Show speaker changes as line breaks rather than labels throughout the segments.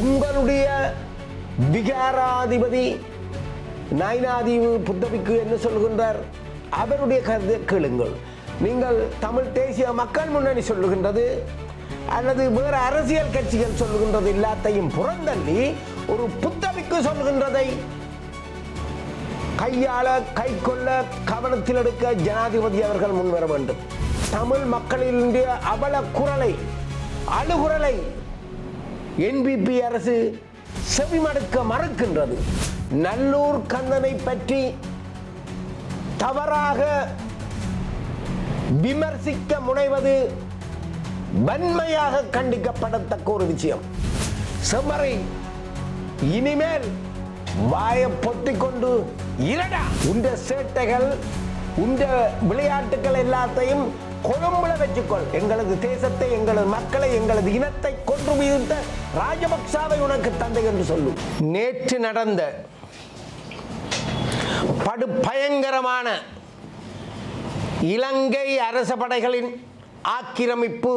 உங்களுடைய விகாராதிபதி நயனாதீவு புத்தபிக்கு என்ன சொல்கின்றார் அவருடைய கருத்தை கேளுங்கள். நீங்கள் தமிழ் தேசிய மக்கள் முன்னணி சொல்லுகின்றது அல்லது வேறு அரசியல் கட்சிகள் சொல்லுகின்றது எல்லாத்தையும் புறந்தள்ளி ஒரு புத்தபிக்கு சொல்கின்றதை கையாள கை கொள்ள கவனத்தில் எடுக்க ஜனாதிபதி அவர்கள் முன்வர வேண்டும். தமிழ் மக்களினுடைய அவல குரலை அழுகுரலை என்பிபி அரசு செவிமடுக்க மறுக்கின்றது. நல்லூர் கந்தனை பற்றி தவறாக விமர்சிக்க முனைவது வன்மையாக கண்டிக்கப்படத்தக்க ஒரு விஷயம். செம்மறை இனிமேல் வாயை பொத்தி கொண்டு இரடா. உண்ட சேட்டைகள் உண்ட விளையாட்டுகள் எல்லாத்தையும் கொழும்புல வச்சுக்கொள். எங்களது தேசத்தை எங்களது மக்களை எங்களது இனத்தை கொன்று வீழ்த்த ராஜபக்சாவை உனக்கு தந்தை என்று சொல்லும் நேற்று நடந்த படு பயங்கரமான இலங்கை அரச படைகளின் ஆக்கிரமிப்பு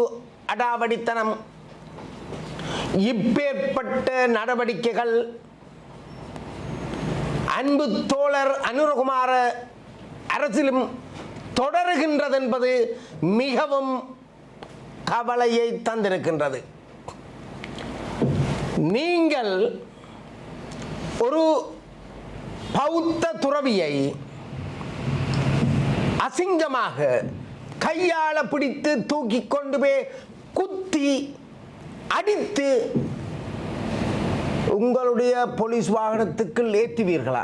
அடாவடித்தனம் இப்பேற்பட்ட நடவடிக்கைகள் அன்பு தோழர் அனுரகுமார அரசிலும் தொடருகின்றதென்பது மிகவும் கவலையை தந்திருக்கின்றது. நீங்கள் ஒரு பௌத்த துறவியை அசிங்கமாக கையாள பிடித்து தூக்கி கொண்டு போய் குத்தி அடித்து உங்களுடைய போலீஸ் வாகனத்துக்குள் ஏற்றுவீர்களா?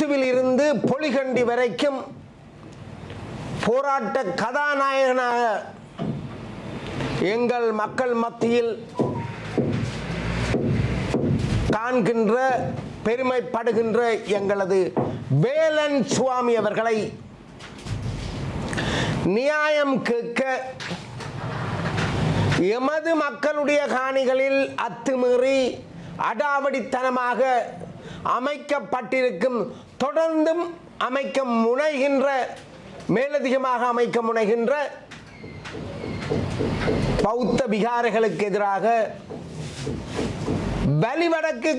பொத்துவில் இருந்து பொலிகண்டி வரைக்கும் போராட்ட கதாநாயகனாக எங்கள் மக்கள் மத்தியில் காண்கின்ற பெருமைப்படுகின்ற எங்களது வேலன் சுவாமி அவர்களை நியாயம் கேட்க எமது மக்களுடைய காணிகளில் அத்துமீறி அடாவடித்தனமாக அமைக்கப்பட்டிருக்கும். தொடர்ந்தும் அமைக்க முனைகின்ற மேலதிகமாக அமைக்க முனைகின்ற பௌத்த விகாரைகளுக்கு எதிராக வலிவடக்கு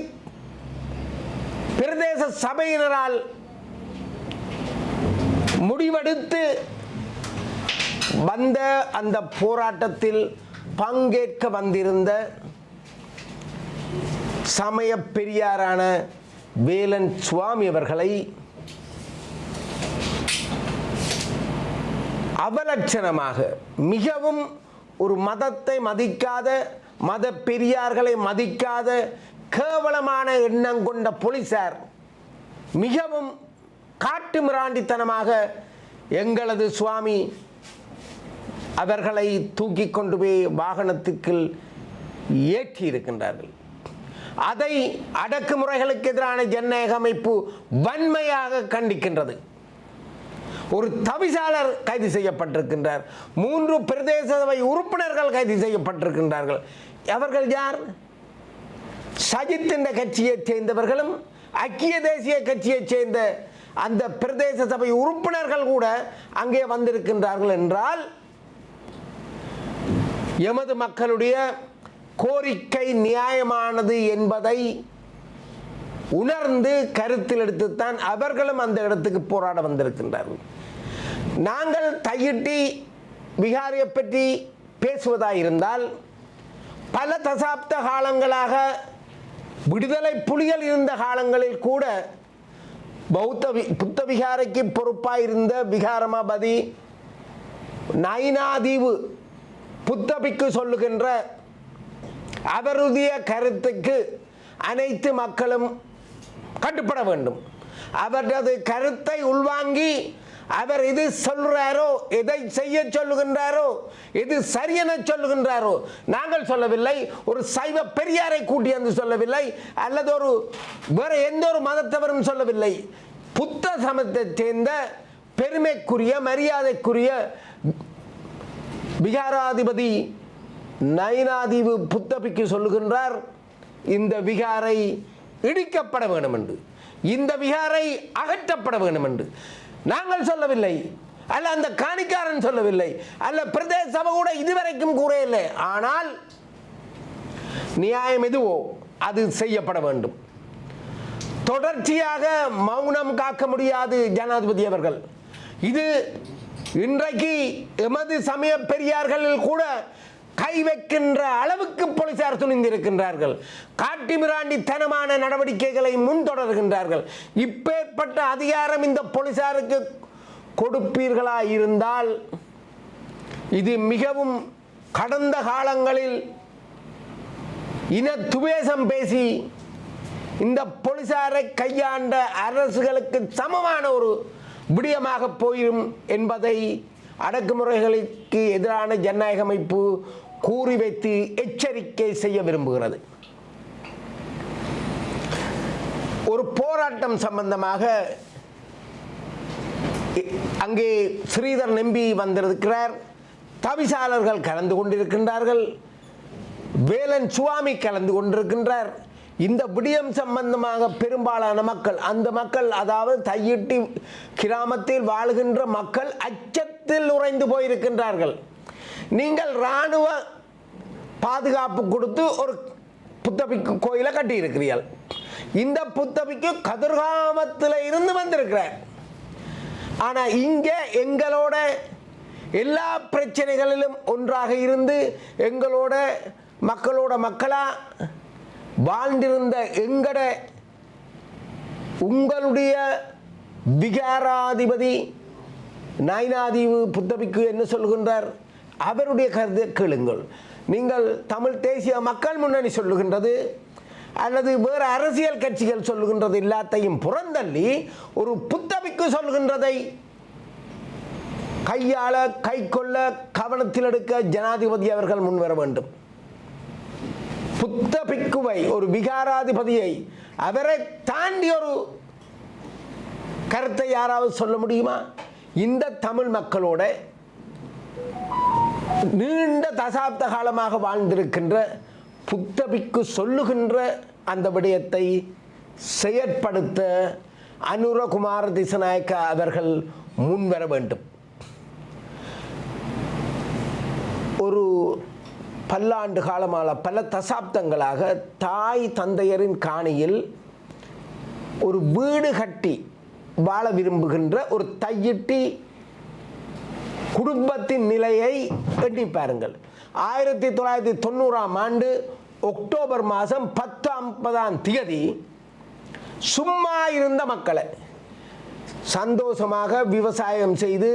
பிரதேச சபையினரால் முடிவெடுத்து வந்த அந்த போராட்டத்தில் பங்கேற்க வந்திருந்த சமய பெரியாரான வேலன் சுவாமி அவர்களை அவலட்சணமாக மிகவும் ஒரு மதத்தை மதிக்காத மத பெரியார்களை மதிக்காத கேவலமான எண்ணம் கொண்ட போலீசார் மிகவும் காட்டு மிராண்டித்தனமாக எங்களது சுவாமி அவர்களை தூக்கி கொண்டு போய் வாகனத்துக்குள் ஏற்றி இருக்கின்றார்கள் அதை அடக்குமுறைகளுக்கு எதிரான ஜனநாயக அமைப்பு வன்மையாக கண்டிக்கின்றது. ஒரு தவிசாளர் கைது செய்யப்பட்டிருக்கின்றார். மூன்று பிரதேச சபை உறுப்பினர்கள் கைது செய்யப்பட்டிருக்கின்றார்கள். அவர்கள் யார்? சஜித் என்ற கட்சியைச் சேர்ந்தவர்களும் ஐக்கிய தேசிய கட்சியைச் சேர்ந்த அந்த பிரதேச சபை உறுப்பினர்கள் கூட அங்கே வந்திருக்கின்றார்கள் என்றால் எமது மக்களுடைய கோரிக்கை நியாயமானது என்பதை உணர்ந்து கருத்தில் எடுத்துத்தான் அவர்களும் அந்த இடத்துக்கு போராட வந்திருக்கின்றார்கள். நாங்கள் தையிட்டி பீகாரியை பற்றி பேசுவதாயிருந்தால் பல தசாப்த காலங்களாக விடுதலை புலிகள் இருந்த காலங்களில் கூட பௌத்த வி- புத்த விகாரைக்கு பொறுப்பாயிருந்த விகாரமாபதி நைனாதீவு புத்தபிக்கு சொல்லுகின்ற அவருடைய கருத்துக்கு அனைத்து மக்களும் கட்டுப்பட வேண்டும். அவரது கருத்தை உள்வாங்கி அவர் இது சொல்றாரோ எதை செய்ய சொல்லுகின்றாரோ எது சரியென சொல்லுகின்றாரோ நாங்கள் சொல்லவில்லை. ஒரு சைவ பெரியாரை கூட்டி வந்து சொல்லவில்லை. அல்லது ஒரு வேற எந்த ஒரு மதத்தவரும் சொல்லவில்லை. புத்த சமத்தைச் சேர்ந்த பெருமைக்குரிய மரியாதைக்குரிய விகாராதிபதி நயனாதீவு புத்தபிக்கு சொல்லுகின்றார் இந்த விகாரை இடிக்கப்பட வேண்டும் என்று இந்த விகாரை அகற்றப்பட வேண்டும் என்று நாங்கள் சொல்லவில்லை. அல்ல அந்த காணிக்காரன் சொல்லவில்லை. அல்ல பிரதேச சபை கூட இதுவரைக்கும் கூறவில்லை. ஆனால் நியாயம் எதுவோ அது செய்யப்பட வேண்டும். தொடர்ச்சியாக மௌனம் காக்க முடியாது ஜனாதிபதி அவர்கள். இது இன்றைக்கு எமது சமய பெரியார்களில் கூட கை வைக்கின்ற அளவுக்கு போலீசார் துணிந்திருக்கின்றார்கள். காட்டி மிராண்டித்தனமான நடவடிக்கைகளை முன்தொடர்கின்றார்கள். இப்பேற்பட்ட அதிகாரம் இந்த போலீசாருக்கு கொடுப்பீர்களா இருந்தால் இது மிகவும் கடந்த காலங்களில் இன துவேஷம் பேசி இந்த போலீசாரை கையாண்ட அரசுகளுக்கு சமமான ஒரு விடயமாக போயிடும் என்பதை அடக்குமுறைகளுக்கு எதிரான ஜனநாயக அமைப்பு கூறி வைத்து எச்சரிக்கை செய்ய விரும்புகிறது. ஒரு போராட்டம் சம்பந்தமாக இ- அங்கே ஸ்ரீதர் நம்பி வந்திருக்கிறார். தவிசாளர்கள் கலந்து கொண்டிருக்கின்றார்கள். வேலன் சுவாமி கலந்து கொண்டிருக்கின்றார். இந்த விடியம் சம்பந்தமாக பெரும்பாலான மக்கள் அந்த மக்கள் அதாவது தையிட்டி கிராமத்தில் வாழுகின்ற மக்கள் அச்சத்தில் உறைந்து போயிருக்கின்றார்கள். நீங்கள் இராணுவ பாதுகாப்பு கொடுத்து ஒரு புத்தபிக்கு கோயிலை கட்டியிருக்கிறீர்கள். இந்த புத்தபிக்கு கதிர்காமத்தில் இருந்து வந்திருக்கிறேன். ஆனால் இங்கே எங்களோட எல்லா பிரச்சனைகளிலும் ஒன்றாக இருந்து எங்களோட மக்களோட மக்களாக வாழ்ந்திருந்த எங்கட உங்களுடைய விகாராதிபதி நாய்னாதீவு புத்தபிக்கு என்ன சொல்கின்றார்? அவருடைய கருத்தை கேளுங்கள். நீங்கள் தமிழ் தேசிய மக்கள் முன்னணி சொல்லுகின்றது அல்லது வேறு அரசியல் கட்சிகள் சொல்லுகின்றது எல்லாத்தையும் புறந்தள்ளி ஒரு புத்தபிக்கு சொல்கின்றதை கையாள கை கொள்ள கவனத்தில் எடுக்க ஜனாதிபதி அவர்கள் முன்வர வேண்டும். புத்த பிக்குவை ஒரு விகாராதிபதியை அவரை தாண்டி ஒரு கருத்தை யாராவது சொல்ல முடியுமா? இந்த தமிழ் மக்களோட நீண்ட தசாப்த காலமாக வாழ்ந்திருக்கின்ற புத்தபிக்கு சொல்லுகின்ற அந்த விடயத்தை செயற்படுத்த அனுரகுமார திசநாயக்க அவர்கள் முன்வர வேண்டும். ஒரு பல்லாண்டு காலமாக பல தசாப்தங்களாக தாய் தந்தையரின் காணியில் ஒரு வீடு கட்டி வாழ விரும்புகின்ற ஒரு தையிட்டி குடும்பத்தின் நிலையை எண்ணி பாருங்கள். ஆயிரத்தி தொள்ளாயிரத்தி தொண்ணூறாம் ஆண்டு அக்டோபர் மாதம் பத்து ஐம்பதாம் தேதி சும்மா இருந்த மக்களை சந்தோஷமாக விவசாயம் செய்து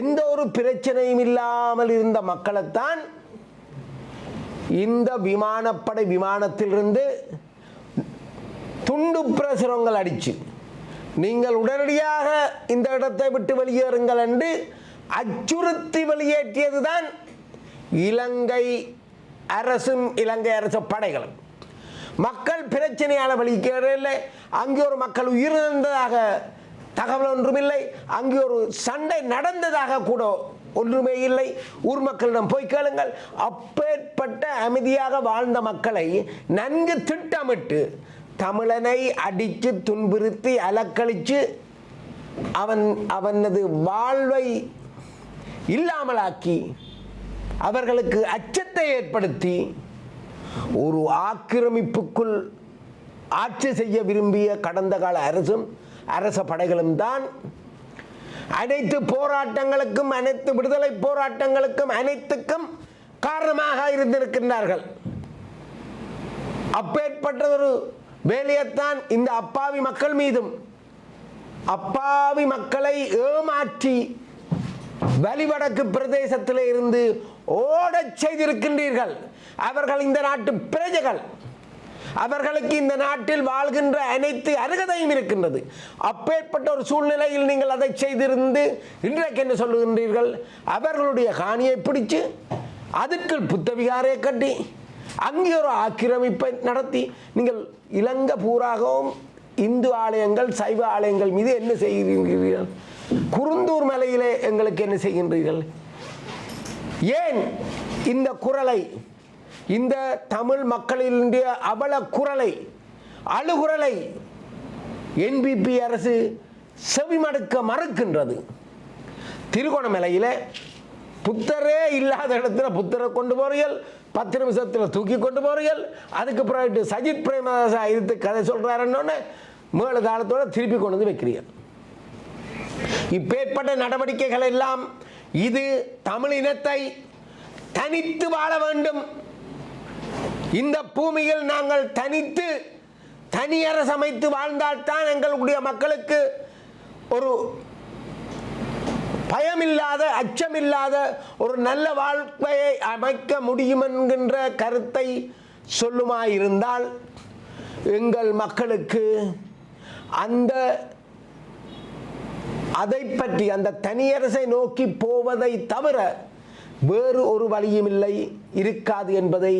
எந்த ஒரு பிரச்சனையும் இல்லாமல் இருந்த மக்களைத்தான் இந்த விமானப்படை விமானத்திலிருந்து துண்டு பிரசுரங்கள் அடிச்சு நீங்கள் உடனடியாக இந்த இடத்தை விட்டு வெளியேறுங்கள் என்று அச்சுறுத்தி வெளியேற்றியதுதான் இலங்கை அரசும் இலங்கை அரசு படைகளும். மக்கள் பிரச்சனையான வெளியேறவில்லை அங்கே ஒரு மக்கள் உயிரிழந்ததாக தகவல் ஒன்றுமில்லை அங்கே ஒரு சண்டை நடந்ததாக கூட ஒன்றுமே இல்லை. ஊர் மக்களிடம் போய் கேளுங்கள். அப்பேற்பட்ட அமைதியாக வாழ்ந்த மக்களை நன்கு திட்டமிட்டு தமிழனை அடித்து துன்புறுத்தி அலக்களித்து அவன் அவனது வாழ்வை இல்லாமலாக்கி அவர்களுக்கு அச்சத்தை ஏற்படுத்தி ஒரு ஆக்கிரமிப்புக்குள் ஆட்சி செய்ய விரும்பிய கடந்த கால அரசும் அரச படைகளும் தான் அனைத்து போராட்டங்களுக்கும் அனைத்து விடுதலை போராட்டங்களுக்கும் அனைத்துக்கும் காரணமாக இருந்திருக்கின்றார்கள். அப்பேற்பட்ட ஒரு வேலையைத்தான் இந்த அப்பாவி மக்கள் மீதும் அப்பாவி மக்களை ஏமாற்றி வலிவடக்கு பிரதேசத்தில் இருந்து ஓடச் செய்திருக்கின்றீர்கள். அவர்கள் இந்த நாட்டு பிரஜைகள். அவர்களுக்கு இந்த நாட்டில் வாழ்கின்ற அனைத்து அருகதையும் இருக்கின்றது. அப்பேற்பட்ட ஒரு சூழ்நிலையில் நீங்கள் அதை செய்திருந்து இன்றைக்கு என்ன சொல்லுகின்றீர்கள்? அவர்களுடைய காணியை பிடிச்சு அதுக்கு புத்தவிகாரை கட்டி அங்கே ஒரு ஆக்கிரமிப்பை நடத்தி நீங்கள் இலங்கை பூராகவும் இந்து ஆலயங்கள் சைவ ஆலயங்கள் மீது என்ன செய்கிறீர்கள்? குருந்தூர் மலையிலே எங்களுக்கு என்ன செய்கின்றீர்கள்? ஏன் இந்த குரலை இந்த தமிழ் மக்களினுடைய அவல குரலை அழுகுரலை என்பிபி அரசு செவிமடுக்க மறுக்கின்றது? திருகோணமலையில் புத்தரே இல்லாத இடத்துல புத்தரை கொண்டு போறீர்கள் பத்து நிமிஷத்தில் தூக்கி கொண்டு போறீர்கள். அதுக்கு பிறகு சஜித் பிரேமதாசா இருந்து கதை சொல்றாருன்னொன்னே மேல தாளத்தோட திருப்பி கொண்டு வந்து வைக்கிறீர்கள். இப்பேற்பட்ட நடவடிக்கைகள் எல்லாம் இது தமிழ் இனத்தை தனித்து வாழ வேண்டும். இந்த பூமியில் நாங்கள் தனித்து தனியரசு அமைத்து வாழ்ந்தால்தான் எங்களுடைய மக்களுக்கு ஒரு பயமில்லாத அச்சமில்லாத ஒரு நல்ல வாழ்க்கையை அமைக்க முடியும் என்கின்ற கருத்தை சொல்லுமாயிருந்தால் எங்கள் மக்களுக்கு அந்த அதை பற்றி அந்த தனியரசை நோக்கி போவதை தவிர வேறு ஒரு வழியும் இல்லை இருக்காது என்பதை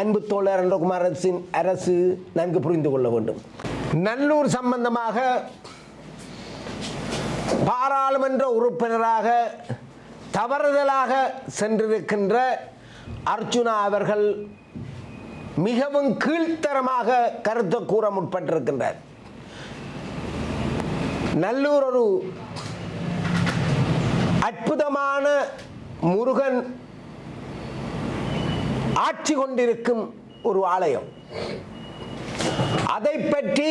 அன்பு தோழர் என்ற அரசின் அரசு நன்கு புரிந்து கொள்ள வேண்டும். நல்லூர் சம்பந்தமாக பாராளுமன்ற உறுப்பினராக தவறுதலாக சென்றிருக்கின்ற அர்ஜுனா அவர்கள் மிகவும் கீழ்த்தரமாக கருத்து கூற முற்பட்டிருக்கின்றார். நல்லூர் ஒரு அற்புதமான முருகன் ஆட்சி கொண்டிருக்கும் ஒரு ஆலயம். அதை பற்றி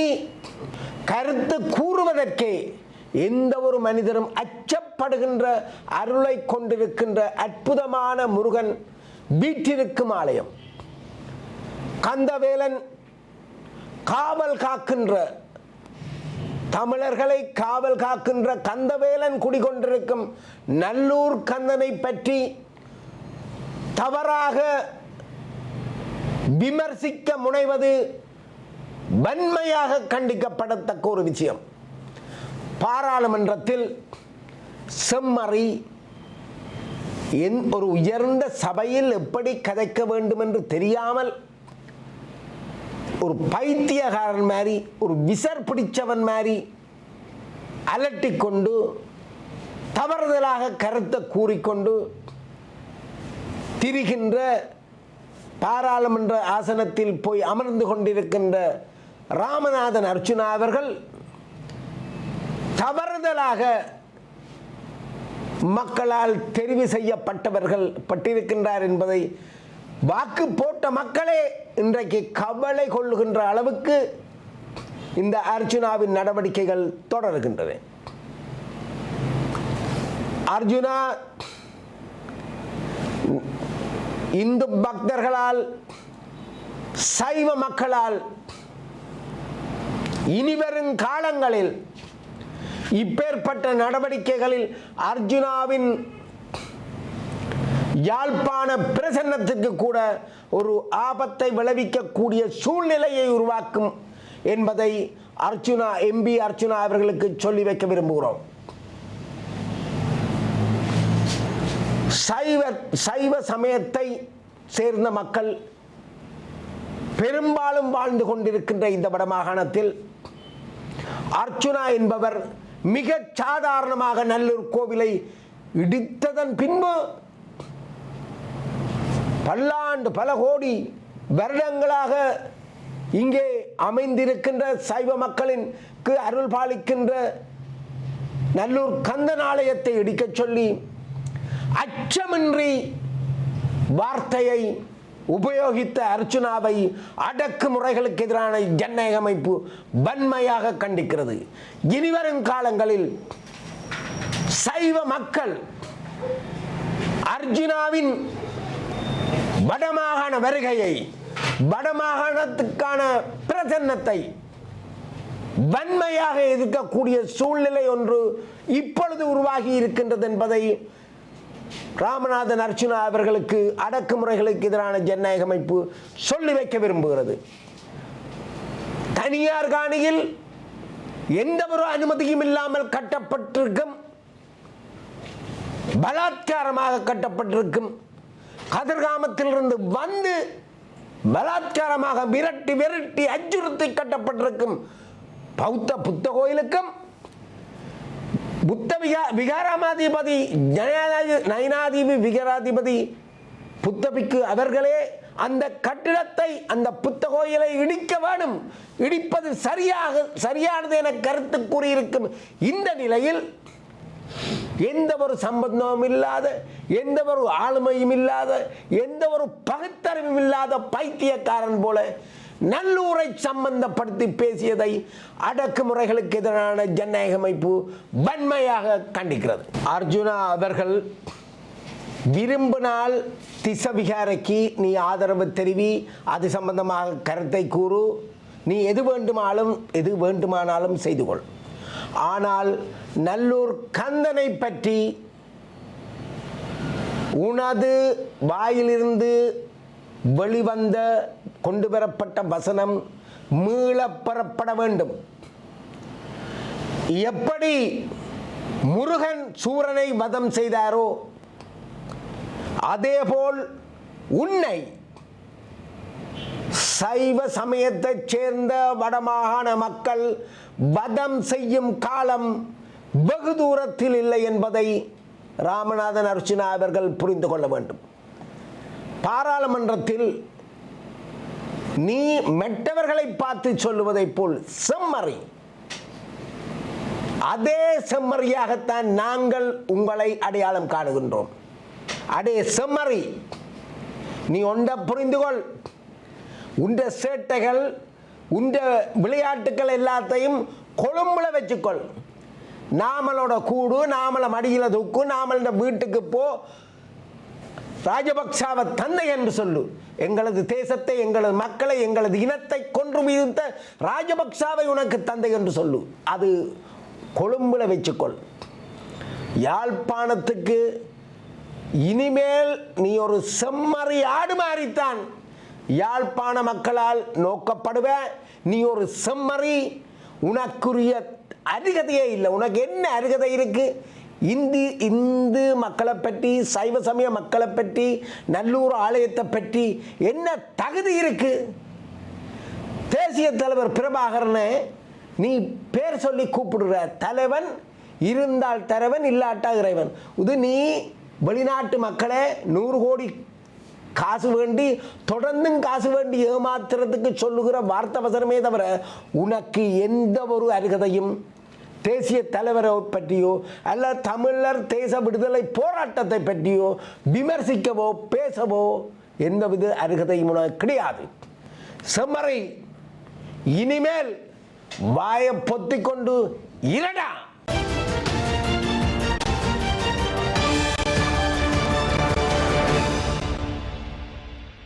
கருத்து கூறுவதற்கே எந்த ஒரு மனிதரும் அச்சப்படுகின்ற அருளை கொண்டிருக்கின்ற அற்புதமான முருகன் வீற்றிருக்கும் ஆலயம். கந்தவேலன் காவல் காக்கின்ற தமிழர்களை காவல் காக்கின்ற கந்தவேலன் குடிகொண்டிருக்கும் நல்லூர் கந்தனை பற்றி தவறாக விமர்சிக்க முனைவது வன்மையாக கண்டிக்கப்படத்தக்க ஒரு விஷயம். பாராளுமன்றத்தில் செம்மறி என் ஒரு உயர்ந்த சபையில் எப்படி கதைக்க வேண்டும் என்று தெரியாமல் ஒரு பைத்தியகாரன் மாதிரி ஒரு விசர் பிடிச்சவன் மாதிரி அலட்டிக் கொண்டு தவறுதலாக கருத்தை கூறிக்கொண்டு திரிகின்ற பாராளுமன்ற ஆசனத்தில் போய் அமர்ந்து கொண்டிருக்கின்ற ராமநாதன் அர்ச்சுனா அவர்கள் தவறுதலாக மக்களால் தெரிவு செய்யப்பட்டவர்கள் பட்டிருக்கின்றார் என்பதை வாக்கு போட்ட மக்களே இன்றைக்கு கவலை கொள்ளுகின்ற அளவுக்கு இந்த அர்ஜுனாவின் நடவடிக்கைகள் தொடர்கின்றன. அர்ஜுனா இந்து பக்தர்களால் சைவ மக்களால் இனிவரும் காலங்களில் இப்பேற்பட்ட நடவடிக்கைகளில் அர்ஜுனாவின் யாழ்ப்பாண பிரசன்னத்துக்கு கூட ஒரு ஆபத்தை விளைவிக்கக்கூடிய சூழ்நிலையை உருவாக்கும் என்பதை அர்ச்சுனா எம்பி அர்ச்சுனா அவர்களுக்கு சொல்லி வைக்க விரும்புகிறோம். சைவ சைவ சமயத்தை சேர்ந்த மக்கள் பெரும்பாலும் வாழ்ந்து கொண்டிருக்கின்ற இந்த வடமாகாணத்தில் அர்ச்சுனா என்பவர் மிக சாதாரணமாக நல்லூர் கோவிலை இடித்ததன் பின்பு பல்லாண்டு பல கோடி வருடங்களாக இங்கே அமைந்திருக்கின்ற சைவ மக்களின்க்கு அருள் பாலிக்கின்ற நல்லூர் கந்தன் ஆலயத்தை இடிக்கச் சொல்லி அச்சமின்றி வார்த்தையை உபயோகித்த அர்ச்சுனாவை அடக்குமுறைகளுக்கு எதிரான ஜனநாயக அமைப்பு வன்மையாக கண்டிக்கிறது. இனிவரும் காலங்களில் சைவ மக்கள் அர்ஜுனாவின் வடமாகாண வருகையை வடமாகாணத்துக்கான பிரசன்னத்தை வன்மையாக எதிர்க்கக்கூடிய சூழ்நிலை ஒன்று இப்பொழுது உருவாகி இருக்கின்றது என்பதை ராமநாதன் அர்ச்சுனா அவர்களுக்கு அடக்குமுறைகளுக்கு எதிரான ஜனநாயக அமைப்பு சொல்லி வைக்க விரும்புகிறது. தனியார் காணியில் எந்த ஒரு அனுமதியும் இல்லாமல் கட்டப்பட்டிருக்கும் பலாத்காரமாக கட்டப்பட்டிருக்கும் கதிர்காமத்திலிருந்து வந்து பலாத்காரமாக விரட்டி விரட்டி அச்சுறுத்தி கட்டப்பட்டிருக்கும் பௌத்த புத்த கோயிலுக்கும் புத்த விகா விகாராமாதிபதி ஜனநாதி நயனாதிபதி விகாராதிபதி புத்தபிக்கு அவர்களே அந்த கட்டிடத்தை அந்த புத்த கோயிலை இடிக்க வேணும் இடிப்பது சரியாக சரியானது என கருத்து கூறியிருக்கும் இந்த நிலையில் எந்த ஒரு சம்பந்தமும் இல்லாத எந்த ஒரு ஆளுமையும் இல்லாத எந்த ஒரு பகுத்தறிவும் இல்லாத பைத்தியக்காரன் போல நல்லூரை சம்பந்தப்படுத்தி பேசியதை அடக்குமுறைகளுக்கு எதிரான ஜனநாயக அமைப்பு வன்மையாக கண்டிக்கிறது. அர்ஜுனா அவர்கள் விரும்பினால் திசவிகாரைக்கு நீ ஆதரவு தெரிவி அது சம்பந்தமாக கருத்தை கூறு. நீ எது வேண்டுமானாலும் எது வேண்டுமானாலும் செய்து கொள். ஆனால் நல்லூர் கந்தனை பற்றி உனது வாயிலிருந்து வெளிவந்த கொண்டு வரப்பட்ட வசனம் மீளப்பெறப்பட வேண்டும். எப்படி முருகன் சூரனை வதம் செய்தாரோ அதேபோல் உன்னை சைவ சமயத்தைச் சேர்ந்த வடமாகாண மக்கள் வதம் செய்யும் காலம் வெகு தூரத்தில் இல்லை என்பதை ராமநாதன் அர்ச்சுனா அவர்கள் புரிந்து கொள்ள வேண்டும். பாராளுமன்றத்தில் நீ மெட்டவர்களை பார்த்து சொல்லுவதைப் போல் செம்மறி. அதே செம்மறியாகத்தான் நாங்கள் உங்களை அடையாளம் காணுகின்றோம். அடே செம்மறி நீ ஒன்றை புரிந்து கொள். உண்ட சேட்டைகள் உண்ட விளையாட்டுக்கள் எல்லாத்தையும் கொழும்புல வச்சுக்கொள். நாமளோட கூடு நாமளை மடியில் தூக்கு நாமளோட வீட்டுக்கு போ. ராஜபக்சாவை தந்தை என்று சொல்லு. எங்களது தேசத்தை எங்களது மக்களை எங்களது இனத்தை கொன்று வீழ்த்த ராஜபக்சாவை உனக்கு தந்தை என்று சொல்லு. அது கொழும்புல வச்சுக்கொள். யாழ்ப்பாணத்துக்கு இனிமேல் நீ ஒரு செம்மறி ஆடு மாறித்தான். யாழ்ப்பாண மக்களால் நோக்கப்படுவ நீ ஒரு செம்மறி உனக்குரிய அருகதையே இல்லை. உனக்கு என்ன அருகதை இருக்கு? இந்து இந்து மக்களை பற்றி சைவ சமய மக்களை பற்றி நல்லூர் ஆலயத்தை பற்றி என்ன தகுதி இருக்கு? தேசிய தலைவர் பிரபாகரனை நீ பேர் சொல்லி கூப்பிடுற தலைவன் இருந்தால் தலைவன் இல்லாட்டா இறைவன். இது நீ வெளிநாட்டு மக்களை நூறு கோடி காசு வேண்டி தொடர்ந்தும் காசு வேண்டி ஏமாத்துறதுக்கு சொல்லுகிற வார்த்தை வசனமே தவிர உனக்கு எந்த ஒரு அருகதையும் தேசிய தலைவரை பற்றியோ அல்ல தமிழர் தேச விடுதலை போராட்டத்தை பற்றியோ விமர்சிக்கவோ பேசவோ எந்தவித அருகதையும் உனக்கு கிடையாது. செம்மறை இனிமேல் வாயை பொத்திக்கொண்டு இரடா.